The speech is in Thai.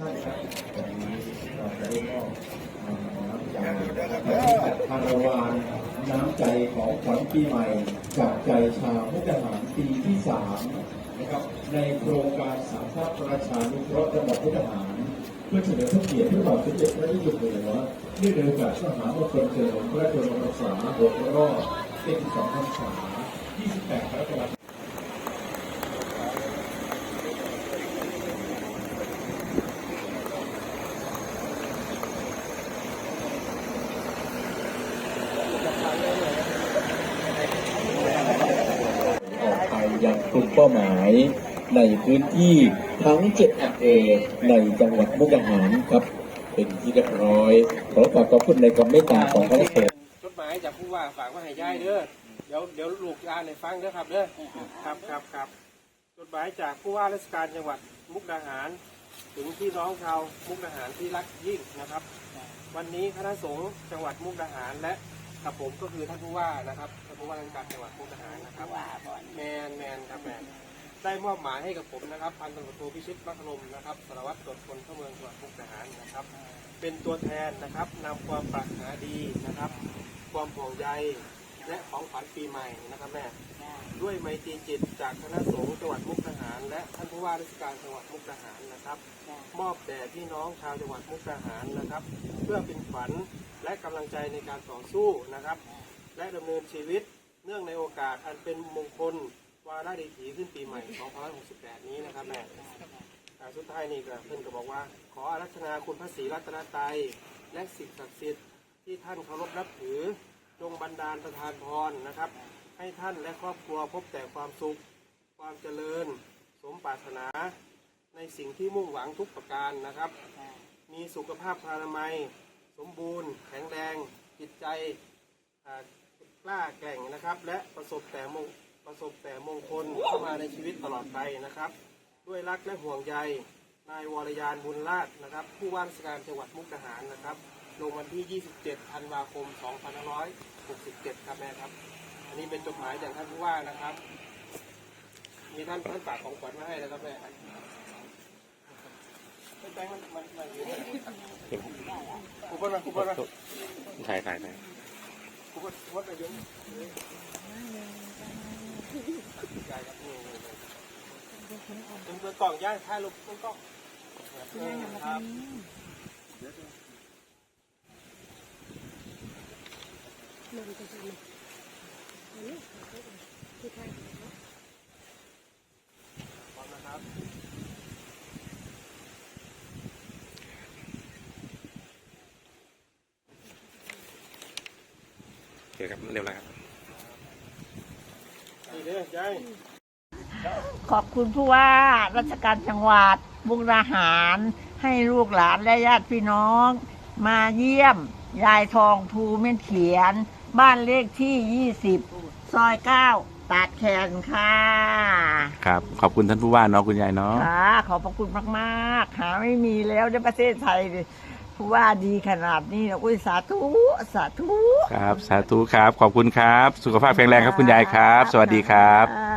อารวานน้ำใจของขวัญปีใหม่ จากใจชาวมุกดาหารปีที่สามนะครับในโครงการสามทัพประชานุเคราะห์จังหวัดมุกดาหาร เพื่อเฉลิมพระเกียรติพระบาทสมเด็จพระเจ้าอยู่หัวเนื่องในโอกาสมหามงคลเฉลิมพระชนมพรรษา6รอบ72พรรษา28กรกฎาคม ออกไป ยังกลุ่มเป้าหมายในพื้นที่ทั้ง7อำเภอในจังหวัดมุกดาหารครับ เป็นที่เรียบร้อย ขอฝากขอบคุณในความเมตตาของพระเดชจดหมายจากผู้ว่าฝากมาให้ยายเด้อเดี๋ยวเดี๋ยวลูกอ่านให้ฟังเด้อครับเด้อครับครับครับจดหมายจากผู้ว่าราชการจังหวัดมุกดาหาร ถึงพี่น้องชาวมุกดาหารที่รักยิ่งนะครับ วันนี้คณะสงฆ์จังหวัดมุกดาหารและ กับผมก็คือท่านผู้ว่านะครับท่านผู้ว่าราชการจังหวัดมุกดาหารนะครับแมนแมนครับแมนได้มอบหมายให้กับผมนะครับพันตำรวจโทพิชิตมัคคลมนะครับสารวัตรตรวจคนเข้าเมืองจังหวัดมุกดาหารนะครับ เป็นตัวแทนนะครับนำความปรารถนาดีนะครับ ความห่วงใย และของขวัญปีใหม่นะครับแม่ ด้วยไมตรีจิตจากคณะสงฆ์จังหวัดมุกดาหาร และท่านผู้ว่าราชการจังหวัดมุกดาหารนะครับ มอบแด่พี่น้องชาวจังหวัดมุกดาหารนะครับ เพื่อเป็นขวัญและกำลังใจในการต่อสู้นะครับ และดำเนินชีวิตเนื่องในโอกาสอันเป็นมงคลวาระดีถีขึ้นปีใหม่ 2568 นี้นะครับแม่อ่สุดท้ายนี่ก็เพื่อนก็บอกว่า ขออารัธนาคุณพระศรีรัตนตรัยและสิ่งศักดิ์สิทธิ์ที่ท่านเคารพนับถือ จงบันดาลประทานพรนะครับ ให้ท่านและครอบครัวพบแต่ความสุข ความเจริญ สมปรารถนา ในสิ่งที่มุ่งหวังทุกประการนะครับ มีสุขภาพพานามัย สมบูรณ์ แข็งแรง จิตใจกล้าแกร่งนะครับ และประสบแต่มงประสบแต่มงคลเข้ามาในชีวิตตลอดไปนะครับ ด้วยรักและห่วงใยนายวรยานบุญราชนะครับ ผู้ว่าราชการจังหวัดมุกดาหารนะครับ ลงวันที่ 27ธันวาคม 2567 ครับแม่ครับ อันนี้เป็นจดหมายจากท่านผู้ว่านะครับ มีท่านท่านฝากของขวัญมาให้นะครับแม่ไม่แจ้งมันมันมันอยู่เนี่ยกูเปิ้ลมากูเปิ้ลมาถ่ายถ่ายถ่ายกูเปิ้ลกูเปิ้ลไปเยอะใช่ครับนี่เป็นเบอร์กล่องย่างถ่ายรูป ต้นกล้องเออครับพร้อมนะครับโอเคครับเร็วแล้วครับนี่เด้อยายขอบคุณผู้ว่าราชการจังหวัดมุกดาหารให้ลูกหลานและญาติพี่น้อง มาเยี่ยม ยายทองภูเม่นเขียน บ้านเลขที่ 20 ซอย 9 ตาดแคนค่ะ ครับ ขอบคุณท่านผู้ว่าเนาะคุณยายเนาะ ค่ะ ขอบพระคุณมากๆ หาไม่มีแล้วในประเทศไทยเลยผู้ว่าดีขนาดนี้นะอุ้ยสาธุ สาธุ ครับ สาธุครับ ขอบคุณครับ สุขภาพแข็งแรงครับคุณยายครับ สวัสดีครับอ่า